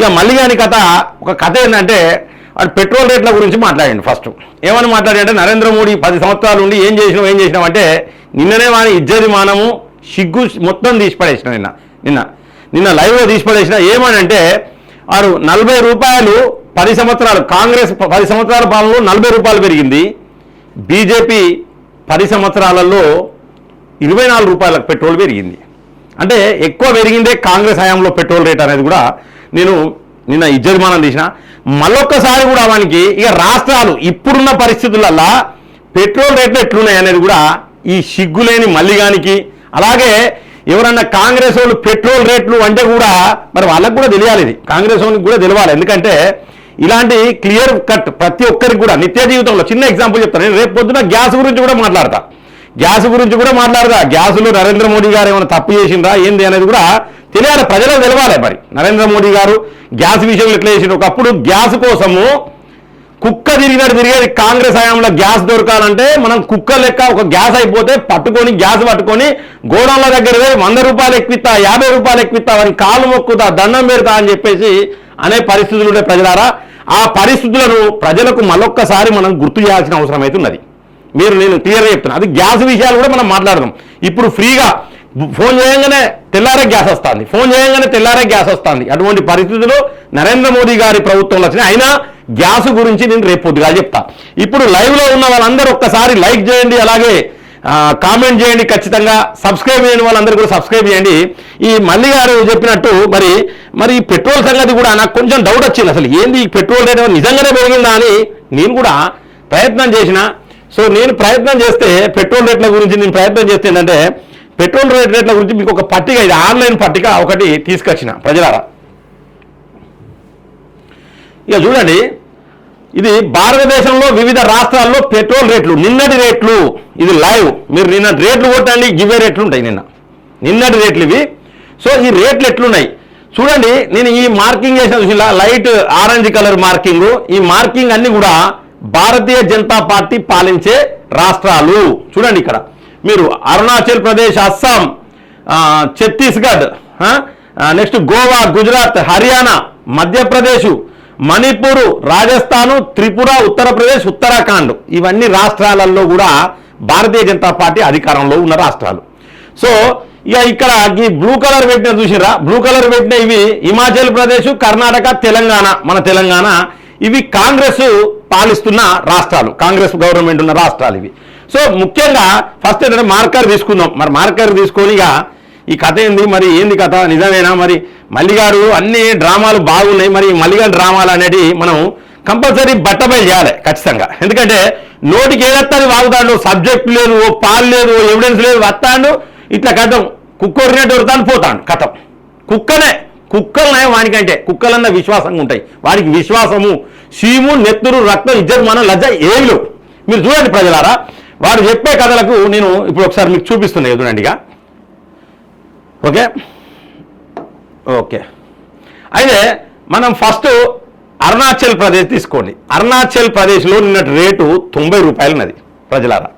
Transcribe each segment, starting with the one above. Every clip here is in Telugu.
ఇక మల్లిగాని కథ ఒక కథ ఏంటంటే వాడు పెట్రోల్ రేట్ల గురించి మాట్లాడండి ఫస్ట్. ఏమని మాట్లాడంటే నరేంద్ర మోడీ పది సంవత్సరాలు ఉండి ఏం చేసినావు ఏం చేసినాం అంటే నిన్ననే వాడి ఇజ్జతి మానము సిగ్గు మొత్తం తీసిపడేసిన నిన్న నిన్న. నిన్న లైవ్లో తీసిపడేసిన ఏమని అంటే వారు నలభై రూపాయలు పది సంవత్సరాలు కాంగ్రెస్ పది సంవత్సరాల పాలనలో నలభై రూపాయలు పెరిగింది. బీజేపీ పది సంవత్సరాలలో ఇరవై నాలుగు రూపాయలకు పెట్రోల్ పెరిగింది. అంటే ఎక్కువ పెరిగిందే కాంగ్రెస్ హయాంలో పెట్రోల్ రేట్ అనేది కూడా నేను నిన్న ఇజ్జరిమానం తీసిన. మళ్ళొక్కసారి కూడా వానికి ఇక రాష్ట్రాలు ఇప్పుడున్న పరిస్థితులల్లా పెట్రోల్ రేట్లు ఎట్లున్నాయి అనేది కూడా ఈ సిగ్గులేని మల్లిగానికి. అలాగే ఎవరన్నా కాంగ్రెస్ వాళ్ళు పెట్రోల్ రేట్లు అంటే కూడా మరి వాళ్ళకు కూడా తెలియాలి ఇది. కాంగ్రెస్ వాళ్ళకి కూడా తెలియాలి. ఎందుకంటే ఇలాంటి క్లియర్ కట్ ప్రతి ఒక్కరికి కూడా నిత్య జీవితంలో చిన్న ఎగ్జాంపుల్ చెప్తాను. నేను రేపు పొద్దున గ్యాస్ గురించి కూడా మాట్లాడతా. గ్యాస్ గురించి కూడా మాట్లాడదా గ్యాసులో నరేంద్ర మోడీ గారు ఏమైనా తప్పు చేసిందా ఏంది అనేది కూడా తెలియాలి ప్రజలకు తెలవాలి మరి. నరేంద్ర మోడీ గారు గ్యాస్ విషయంలో ఎట్లా చేసిండు? ఒకప్పుడు గ్యాస్ కోసము కుక్క తిరిగినట్టు తిరిగేది కాంగ్రెస్ హయాంలో గ్యాస్ దొరకాలంటే మనం కుక్క లెక్క ఒక గ్యాస్ అయిపోతే పట్టుకొని గ్యాస్ పట్టుకొని గోడౌన్ల దగ్గర పోయి వంద రూపాయలు ఎక్కువిస్తా యాభై రూపాయలు ఎక్కువిస్తా అని కాలు మొక్కుతా దండం పెడతా అని చెప్పేసి అనే పరిస్థితులు ఉండే ప్రజలారా. ఆ పరిస్థితులను ప్రజలకు మరొక్కసారి మనం గుర్తు చేయాల్సిన అవసరం అయితే ఉన్నది. మీరు నేను క్లియర్గా చెప్తున్నాను అది గ్యాస్ విషయాలు కూడా మనం మాట్లాడదాం. ఇప్పుడు ఫ్రీగా ఫోన్ చేయగానే తెల్లారే గ్యాస్ వస్తుంది. ఫోన్ చేయగానే తెల్లారే గ్యాస్ వస్తుంది. అటువంటి పరిస్థితులు నరేంద్ర మోదీ గారి ప్రభుత్వంలో వచ్చినాయి అయినా గ్యాస్ గురించి నేను రేపు పొద్దుగా చెప్తా. ఇప్పుడు లైవ్లో ఉన్న వాళ్ళందరూ ఒక్కసారి లైక్ చేయండి అలాగే కామెంట్ చేయండి ఖచ్చితంగా సబ్స్క్రైబ్ చేయని వాళ్ళందరూ కూడా సబ్స్క్రైబ్ చేయండి. ఈ మల్లి గారు చెప్పినట్టు మరి మరి ఈ పెట్రోల్ సంగతి కూడా నాకు కొంచెం డౌట్ వచ్చింది అసలు. ఏంది ఈ పెట్రోల్ రేట్ నిజంగానే పెరిగిందా అని నేను కూడా ప్రయత్నం చేసిన. సో నేను ప్రయత్నం చేస్తే పెట్రోల్ రేట్ల గురించి నేను ప్రయత్నం చేస్తే ఏంటంటే పెట్రోల్ రేట్ రేట్ల గురించి మీకు ఒక పట్టిక ఇది ఆన్లైన్ పట్టిక ఒకటి తీసుకొచ్చిన ప్రజలారా. ఇక చూడండి ఇది భారతదేశంలో వివిధ రాష్ట్రాల్లో పెట్రోల్ రేట్లు నిన్నటి రేట్లు ఇది లైవ్. మీరు నిన్న రేట్లు కొట్టండి గివే రేట్లు ఉంటాయి నిన్న. నిన్నటి రేట్లు ఇవి. సో ఈ రేట్లు ఎట్లున్నాయి? చూడండి నేను ఈ మార్కింగ్ చేసిన చూసిన లైట్ ఆరెంజ్ కలర్ మార్కింగ్. ఈ మార్కింగ్ అన్ని కూడా భారతీయ జనతా పార్టీ పాలించే రాష్ట్రాలు. చూడండి ఇక్కడ. మీరు అరుణాచల్ ప్రదేశ్ అస్సాం ఛత్తీస్గఢ్ నెక్స్ట్ గోవా గుజరాత్ హర్యానా మధ్యప్రదేశ్ మణిపూర్ రాజస్థాను త్రిపుర ఉత్తరప్రదేశ్ ఉత్తరాఖండ్. ఇవన్నీ రాష్ట్రాలలో కూడా భారతీయ జనతా పార్టీ అధికారంలో ఉన్న రాష్ట్రాలు. సో ఇక ఇక్కడ ఈ బ్లూ కలర్ పెట్టిన చూసిరా బ్లూ కలర్ పెట్టిన ఇవి హిమాచల్ ప్రదేశ్ కర్ణాటక తెలంగాణ మన తెలంగాణ ఇవి కాంగ్రెస్ పాలిస్తున్న రాష్ట్రాలు. కాంగ్రెస్ గవర్నమెంట్ ఉన్న రాష్ట్రాలు ఇవి. సో ముఖ్యంగా ఫస్ట్ ఏంటంటే మార్కర్ తీసుకుందాం. మరి మార్కర్ తీసుకొని ఇక ఈ కథ ఏంది? మరి ఏంది కథ? నిజమేనా? మరి మల్లిగారు అన్ని డ్రామాలు బాగున్నాయి. మరి మల్లిగారు డ్రామాలు అనేటివి మనం కంపల్సరీ బట్టబయలు చేయాలి ఖచ్చితంగా. ఎందుకంటే నోటికి ఏదత్తాది వాగుతాడు. సబ్జెక్ట్ లేదు ఓ పాలు లేదు ఓ ఎవిడెన్స్ లేదు వస్తాడు. ఇట్లా కథం. కుక్కొరినట్టు వరుతాను పోతాడు కథం. కుక్కనే కుక్కలనే వానికంటే. కుక్కలన్న విశ్వాసంగా ఉంటాయి. వానికి విశ్వాసము సీము నెత్తురు రక్తం ఇద్దరు మనం లజ్జ ఏమి లేవు. మీరు చూడండి ప్రజలారా. వాడు చెప్పే కథలకు నేను ఇప్పుడు ఒకసారి మీకు చూపిస్తున్నాను ఎదురండిగా ఓకే? ఓకే. అయితే మనం ఫస్ట్ అరుణాచల్ ప్రదేశ్ తీసుకోండి. అరుణాచల్ ప్రదేశ్లో నిన్నటి రేటు తొంభై రూపాయలు ఉన్నది ప్రజలారా.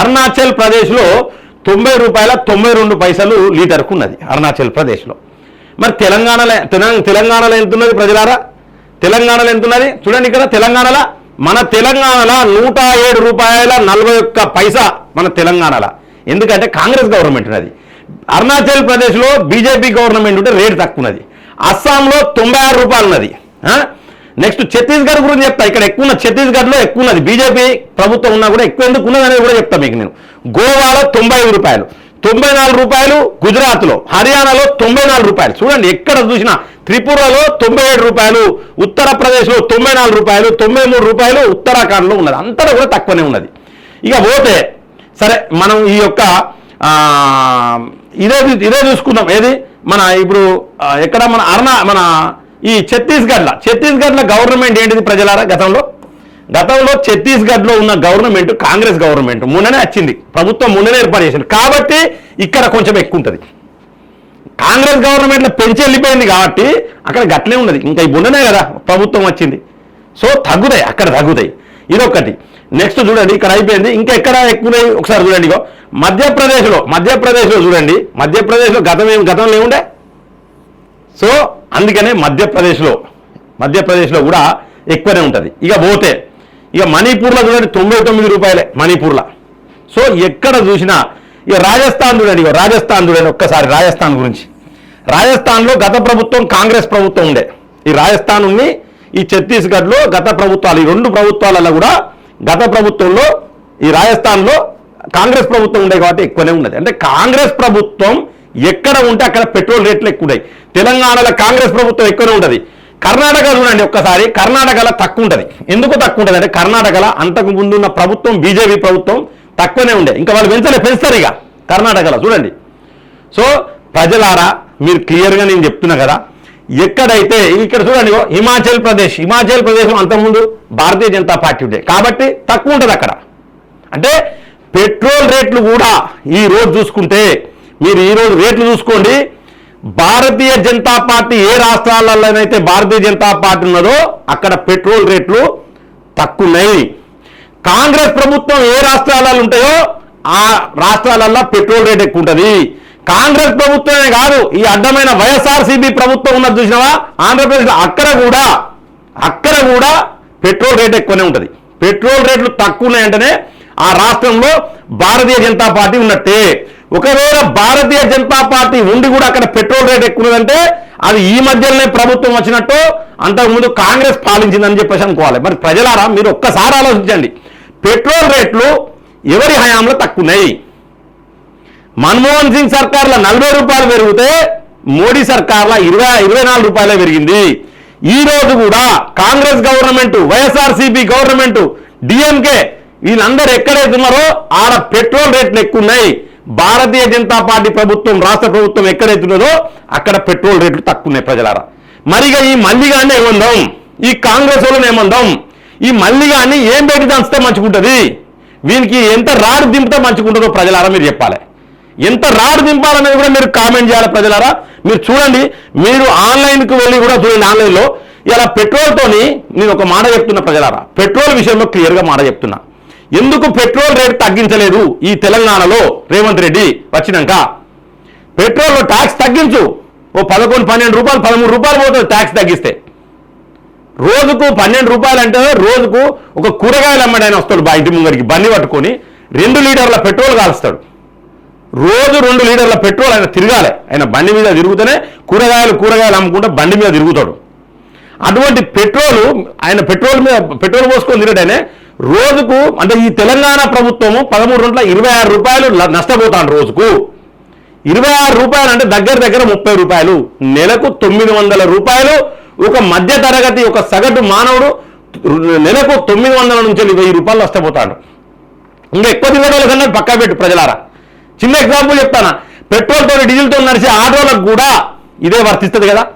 అరుణాచల్ ప్రదేశ్లో తొంభై రూపాయల తొంభై రెండు పైసలు లీటర్కు ఉన్నది అరుణాచల్ ప్రదేశ్లో. మరి తెలంగాణలో తెలంగాణలో ఎంతున్నది ప్రజలారా? తెలంగాణలో ఎంతున్నది? చూడండి ఇక్కడ తెలంగాణలో మన తెలంగాణలో నూట ఏడు రూపాయల నలభై ఒక్క పైసా మన తెలంగాణలో. ఎందుకంటే కాంగ్రెస్ గవర్నమెంట్ ఉన్నది. అరుణాచల్ ప్రదేశ్లో బీజేపీ గవర్నమెంట్ ఉంటే రేటు తక్కువ ఉన్నది అస్సాంలో తొంభై ఆరు రూపాయలు ఉన్నది. నెక్స్ట్ ఛత్తీస్గఢ్ గురించి చెప్తా. ఇక్కడ ఎక్కువ ఉన్న ఛత్తీస్గఢ్లో ఎక్కువ ఉన్నది. బీజేపీ ప్రభుత్వం ఉన్నా కూడా ఎక్కువ ఎందుకు ఉన్నది అనేది కూడా చెప్తా మీకు నేను. గోవాలో తొంభై ఐదు రూపాయలు. తొంభై నాలుగు రూపాయలు గుజరాత్లో హర్యానాలో తొంభై నాలుగు రూపాయలు. చూడండి ఎక్కడ చూసినా త్రిపురలో తొంభై ఏడు రూపాయలు ఉత్తరప్రదేశ్లో తొంభై నాలుగు రూపాయలు తొంభై మూడు రూపాయలు ఉత్తరాఖండ్లో ఉన్నది. అంతటా కూడా తక్కువనే ఉన్నది. ఇక పోతే సరే మనం ఈ యొక్క ఇదే ఇదే చూసుకుందాం. ఏది? మన ఇప్పుడు ఎక్కడ? మన అరుణ మన ఈ ఛత్తీస్గఢ్లో. ఛత్తీస్గఢ్లో గవర్నమెంట్ ఏంటిది ప్రజలారా గతంలో? గతంలో ఛత్తీస్గఢ్లో ఉన్న గవర్నమెంట్ కాంగ్రెస్ గవర్నమెంట్ మొన్ననే వచ్చింది. ప్రభుత్వం మొన్ననే ఏర్పాటు చేసింది. కాబట్టి ఇక్కడ కొంచెం ఎక్కువ ఉంటుంది కాంగ్రెస్ గవర్నమెంట్లో పెంచి వెళ్ళిపోయింది కాబట్టి అక్కడ గట్లే ఉన్నది. ఇంకా ఈ మొన్ననే కదా ప్రభుత్వం వచ్చింది. సో తగ్గుతాయి అక్కడ తగ్గుతాయి. ఇదొకటి. నెక్స్ట్ చూడండి ఇక్కడ అయిపోయింది. ఇంకా ఎక్కడ ఎక్కువ ఒకసారి చూడండి ఇగో. మధ్యప్రదేశ్లో మధ్యప్రదేశ్లో చూడండి. మధ్యప్రదేశ్లో గతం ఏం గతంలో ఏముండే? సో అందుకనే మధ్యప్రదేశ్లో మధ్యప్రదేశ్లో కూడా ఎక్కువనే ఉంటుంది. ఇక పోతే ఇక మణిపూర్లో చూడండి తొంభై తొమ్మిది రూపాయలే మణిపూర్లో. సో ఎక్కడ చూసినా ఇక రాజస్థాన్ చూడండి ఇక రాజస్థాన్ చూడండి ఒక్కసారి రాజస్థాన్ గురించి. రాజస్థాన్లో గత ప్రభుత్వం కాంగ్రెస్ ప్రభుత్వం ఉండే. ఈ రాజస్థాన్ ఉంది ఈ ఛత్తీస్గఢ్లో గత ప్రభుత్వాలు ఈ రెండు ప్రభుత్వాలలో కూడా గత ప్రభుత్వంలో ఈ రాజస్థాన్లో కాంగ్రెస్ ప్రభుత్వం ఉండే కాబట్టి ఎక్కువనే ఉన్నది. అంటే కాంగ్రెస్ ప్రభుత్వం ఎక్కడ ఉంటే అక్కడ పెట్రోల్ రేట్లు ఎక్కువ ఉన్నాయి తెలంగాణలో కాంగ్రెస్ ప్రభుత్వం ఎక్కువనే ఉంటుంది. కర్ణాటక చూడండి ఒక్కసారి కర్ణాటకలో తక్కువ ఉంటుంది. ఎందుకు తక్కువ ఉంటుంది అంటే కర్ణాటకలో అంతకు ముందు ఉన్న ప్రభుత్వం బీజేపీ ప్రభుత్వం తక్కువనే ఉండే. ఇంకా వాళ్ళు పెంచలే పెంచుతారు ఇక కర్ణాటకలో చూడండి. సో ప్రజలారా మీరు క్లియర్గా నేను చెప్తున్నా కదా ఎక్కడైతే ఇక్కడ చూడండి హిమాచల్ ప్రదేశ్ హిమాచల్ ప్రదేశ్ అంతకుముందు భారతీయ జనతా పార్టీ ఉండే. కాబట్టి తక్కువ ఉంటుంది అక్కడ. అంటే పెట్రోల్ రేట్లు కూడా ఈ రోజు చూసుకుంటే మీరు ఈ రేట్లు చూసుకోండి భారతీయ జనతా పార్టీ ఏ రాష్ట్రాలలోనైతే భారతీయ జనతా పార్టీ ఉన్నదో అక్కడ పెట్రోల్ రేట్లు తక్కువన్నాయి. కాంగ్రెస్ ప్రభుత్వం ఏ రాష్ట్రాలలో ఉంటాయో ఆ రాష్ట్రాలలో పెట్రోల్ రేట్ ఎక్కువ ఉంటుంది. కాంగ్రెస్ ప్రభుత్వమే కాదు ఈ అడ్డమైన వైఎస్ఆర్సీబీ ప్రభుత్వం ఉన్నది చూసినావా? ఆంధ్రప్రదేశ్ అక్కడ కూడా అక్కడ కూడా పెట్రోల్ రేట్ ఎక్కువనే ఉంటుంది. పెట్రోల్ రేట్లు తక్కువ ఉన్నాయంటేనే ఆ రాష్ట్రంలో భారతీయ జనతా పార్టీ ఉన్నట్టే. ఒకవేళ భారతీయ జనతా పార్టీ ఉండి కూడా అక్కడ పెట్రోల్ రేట్ ఎక్కువ ఉన్నదంటే అది ఈ మధ్యలోనే ప్రభుత్వం వచ్చినట్టు అంతకుముందు కాంగ్రెస్ పాలించిందని చెప్పేసి అనుకోవాలి. మరి ప్రజలారా మీరు ఒక్కసారి ఆలోచించండి. పెట్రోల్ రేట్లు ఎవరి హయాంలో తక్కువన్నాయి? మన్మోహన్ సింగ్ సర్కార్లో నలభై రూపాయలు పెరిగితే మోడీ సర్కార్లో ఇరవై ఇరవై నాలుగు రూపాయలే పెరిగింది. ఈ రోజు కూడా Congress government YSRCP government DMK వీళ్ళందరూ ఎక్కడైతే ఉన్నారో ఆడ పెట్రోల్ రేట్లు ఎక్కువ ఉన్నాయి భారతీయ జనతా పార్టీ ప్రభుత్వం రాష్ట్ర ప్రభుత్వం ఎక్కడైతున్నదో అక్కడ పెట్రోల్ రేట్లు తక్కువన్నాయి ప్రజలారా. మరిగా ఈ మల్లిగాన్ని ఏమందాం? ఈ కాంగ్రెస్ వాళ్ళని ఏమందాం? ఈ మల్లిగాన్ని ఏం పెట్టి దంచితే మంచుకుంటుంది వీనికి ఎంత రాడు దింపితే మంచుకుంటుందో ప్రజలారా మీరు చెప్పాలి. ఎంత రాడు దింపాలనేది కూడా మీరు కామెంట్ చేయాలి ప్రజలారా. మీరు చూడండి మీరు ఆన్లైన్కి వెళ్ళి కూడా చూడండి ఆన్లైన్లో. ఇలా పెట్రోల్తోని నేను ఒక మాట చెప్తున్నా ప్రజలారా. పెట్రోల్ విషయంలో క్లియర్గా మాట చెప్తున్నా. ఎందుకు పెట్రోల్ రేటు తగ్గించలేదు ఈ తెలంగాణలో రేవంత్ రెడ్డి వచ్చినాక? పెట్రోల్లో ట్యాక్స్ తగ్గించు. ఓ పదకొండు పన్నెండు రూపాయలు పదమూడు రూపాయలు పోతుంది ట్యాక్స్ తగ్గిస్తే. రోజుకు పన్నెండు రూపాయలు అంటే రోజుకు ఒక కూరగాయలు అమ్మడైన వస్తాడు బా ఇంటి ముందరికి బండి పట్టుకొని రెండు లీటర్ల పెట్రోల్ కాలుస్తాడు. రోజు రెండు లీటర్ల పెట్రోల్ ఆయన తిరగాలి. ఆయన బండి మీద తిరుగుతూనే కూరగాయలు కూరగాయలు అమ్ముకుంటే బండి మీద తిరుగుతాడు. అటువంటి పెట్రోల్ ఆయన పెట్రోల్ మీద పెట్రోల్ పోసుకొని తిరగటనే రోజుకు అంటే ఈ తెలంగాణ ప్రభుత్వము పదమూడు గంటల ఇరవై ఆరు రూపాయలు నష్టపోతాను నష్టపోతాడు రోజుకు. ఇరవై ఆరు రూపాయలు అంటే దగ్గర దగ్గర ముప్పై రూపాయలు. నెలకు తొమ్మిది వందల రూపాయలు. ఒక మధ్య తరగతి ఒక సగటు మానవుడు నెలకు తొమ్మిది వందల నుంచి వెయ్యి రూపాయలు నష్టపోతాడు. ఇంకా ఎక్కువ తిరగడం కన్నా పక్కా పెట్టు ప్రజలారా. చిన్న ఎగ్జాంపుల్ చెప్తాను. పెట్రోల్తో డీజిల్తో నడిచే ఆటోలకు కూడా ఇదే వర్తిస్తుంది కదా.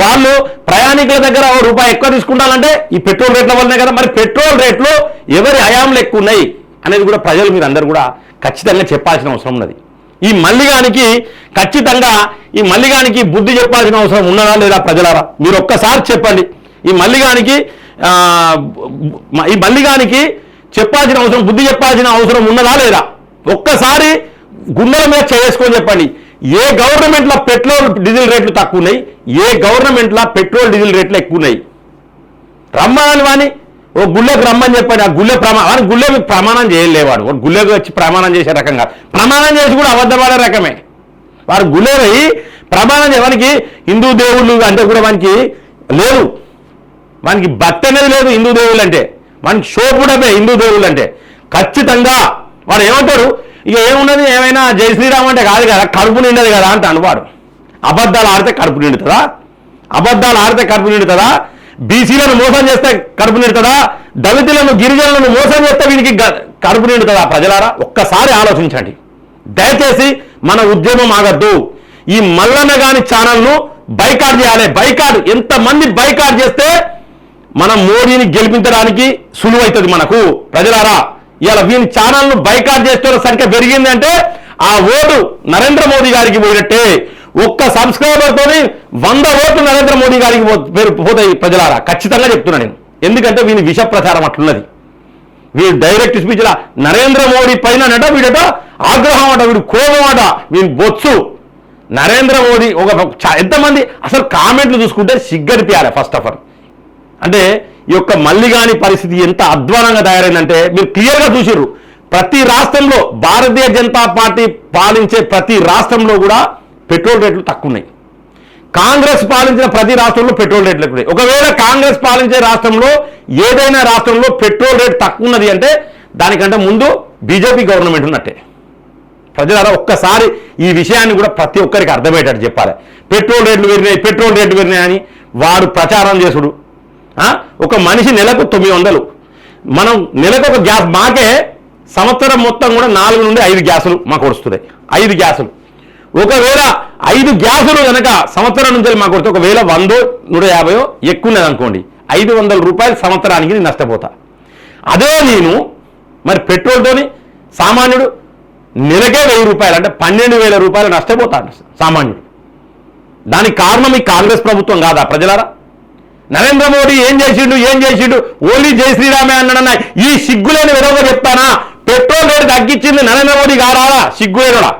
వాళ్ళు ప్రయాణికుల దగ్గర రూపాయి ఎక్కువ తీసుకుంటారంటే ఈ పెట్రోల్ రేట్ల వల్లనే కదా. మరి పెట్రోల్ రేట్లు ఎవరి హయాంలో ఎక్కువ ఉన్నాయి అనేది కూడా ప్రజలు మీరు అందరూ కూడా ఖచ్చితంగా చెప్పాల్సిన అవసరం ఉన్నది. ఈ మల్లిగానికి ఖచ్చితంగా ఈ మల్లిగానికి బుద్ధి చెప్పాల్సిన అవసరం ఉన్నదా లేదా ప్రజలారా? మీరు ఒక్కసారి చెప్పండి. ఈ మల్లిగానికి ఈ మల్లిగానికి చెప్పాల్సిన అవసరం బుద్ధి చెప్పాల్సిన అవసరం ఉన్నదా లేదా? ఒక్కసారి గుండెల మీద చేసుకొని చెప్పండి. ఏ గవర్నమెంట్లో పెట్రోల్ డీజిల్ రేట్లు తక్కువ ఉన్నాయి ఏ గవర్నమెంట్లో పెట్రోల్ డీజిల్ రేట్లు ఎక్కువ ఉన్నాయి రమ్మని వాని ఓ గుళ్ళకు రమ్మని చెప్పాడు. ఆ గుళ్ళె ప్రమాణం గుళ్ళెకి ప్రమాణం చేయలేవాడు వాడు. గుళ్ళకు వచ్చి ప్రమాణం చేసే రకంగా ప్రమాణం చేసి కూడా అబద్ధపడే రకమే. వారు గుళ్ళెరై ప్రమాణం చే- వానికి హిందూ దేవుళ్ళు అంటే కూడా వానికి లేవు మనకి భక్తి అనేది లేదు హిందూ దేవుళ్ళు అంటే. మనకి షోపుడమే హిందూ దేవుళ్ళు అంటే. ఖచ్చితంగా వాడు ఏమంటాడు? ఇక ఏమున్నది? ఏమైనా జై శ్రీరామ్ అంటే కాదు కదా కడుపు నిండదు కదా అంటే వాడు. అబద్ధాలు ఆడితే కడుపు నిండుతుందా? అబద్ధాలు ఆడితే కడుపు నిండుతుందా? బీసీలను మోసం చేస్తే కడుపు నిండుతుందా? దళితులను గిరిజనులను మోసం చేస్తే వీనికి కడుపు నిండుతుందా? ప్రజలారా ఒక్కసారి ఆలోచించండి. దయచేసి మన ఉద్యమం ఆగద్దు. ఈ మల్లన్న గాని ఛానల్ను బైకాట్ చేయాలి. బైకాట్ ఎంతమంది బైకాట్ చేస్తే మనం మోడీని గెలిపించడానికి సులువైతుంది మనకు. ప్రజలారా ఇలా వీళ్ళ ఛానల్ను బైకాట్ చేస్తున్న సంఖ్య పెరిగింది అంటే ఆ ఓటు నరేంద్ర మోదీ గారికి పోయినట్టే. ఒక్క సబ్స్క్రైబర్తోని వంద ఓట్లు నరేంద్ర మోదీ గారికి పోతాయి ప్రజలారా. ఖచ్చితంగా చెప్తున్నా నేను. ఎందుకంటే వీని విష ప్రచారం అట్లున్నది. వీడు డైరెక్ట్ స్పీచ్లా నరేంద్ర మోడీ పైన నట వీడట ఆగ్రహం అట వీడు కోపం అట వీని బొత్సు. నరేంద్ర మోదీ ఒక ఎంతమంది అసలు కామెంట్లు చూసుకుంటే సిగ్గడిపియాలి ఫస్ట్ ఆఫ్ ఆల్. అంటే ఈ యొక్క మల్లిగాని పరిస్థితి ఎంత అధ్వానంగా తయారైందంటే మీరు క్లియర్గా చూసిర్రు. ప్రతి రాష్ట్రంలో భారతీయ జనతా పార్టీ పాలించే ప్రతి రాష్ట్రంలో కూడా పెట్రోల్ రేట్లు తక్కువ ఉన్నాయి కాంగ్రెస్ పాలించిన ప్రతి రాష్ట్రంలో పెట్రోల్ రేట్లు ఎక్కువ ఉన్నాయి. ఒకవేళ కాంగ్రెస్ పాలించే రాష్ట్రంలో ఏదైనా రాష్ట్రంలో పెట్రోల్ రేట్ తక్కువ ఉన్నది అంటే దానికంటే ముందు బీజేపీ గవర్నమెంట్ ఉన్నట్టే. ప్రజలారా ఒక్కసారి ఈ విషయాన్ని కూడా ప్రతి ఒక్కరికి అర్థమయ్యేటట్టు చెప్పాలి. పెట్రోల్ రేట్లు పెరిగినాయి పెట్రోల్ రేట్లు పెరిగినాయని వాడు ప్రచారం చేసుడు. ఒక మనిషి నెలకు తొమ్మిది వందలు. మనం నెలకు ఒక గ్యాస్ మాకే సంవత్సరం మొత్తం కూడా నాలుగు నుండి ఐదు గ్యాసులు మాకు వస్తున్నాయి. ఐదు గ్యాసులు. ఒకవేళ ఐదు గ్యాసులు కనుక సంవత్సరం నుంచి మాకు వస్తే ఒకవేళ వందో నూట యాభయో ఎక్కువ ఉన్నది అనుకోండి. ఐదు వందల రూపాయలు సంవత్సరానికి నేను నష్టపోతా. అదే నేను మరి పెట్రోల్తోని సామాన్యుడు నెలకే వెయ్యి రూపాయలు అంటే పన్నెండు వేల రూపాయలు నష్టపోతాడు సామాన్యుడు. దానికి కారణం ఈ కాంగ్రెస్ ప్రభుత్వం కాదా ప్రజలారా? నరేంద్ర మోడీ ఏం చేసిండు ఏం చేసిండు? ఓన్లీ జై శ్రీరామే అన్నాడన్న ఈ సిగ్గులేని విధంగా చెప్తానా పెట్రోల్ రేటు తగ్గించింది నరేంద్ర మోడీ కాదా సిగ్గులేనుడా?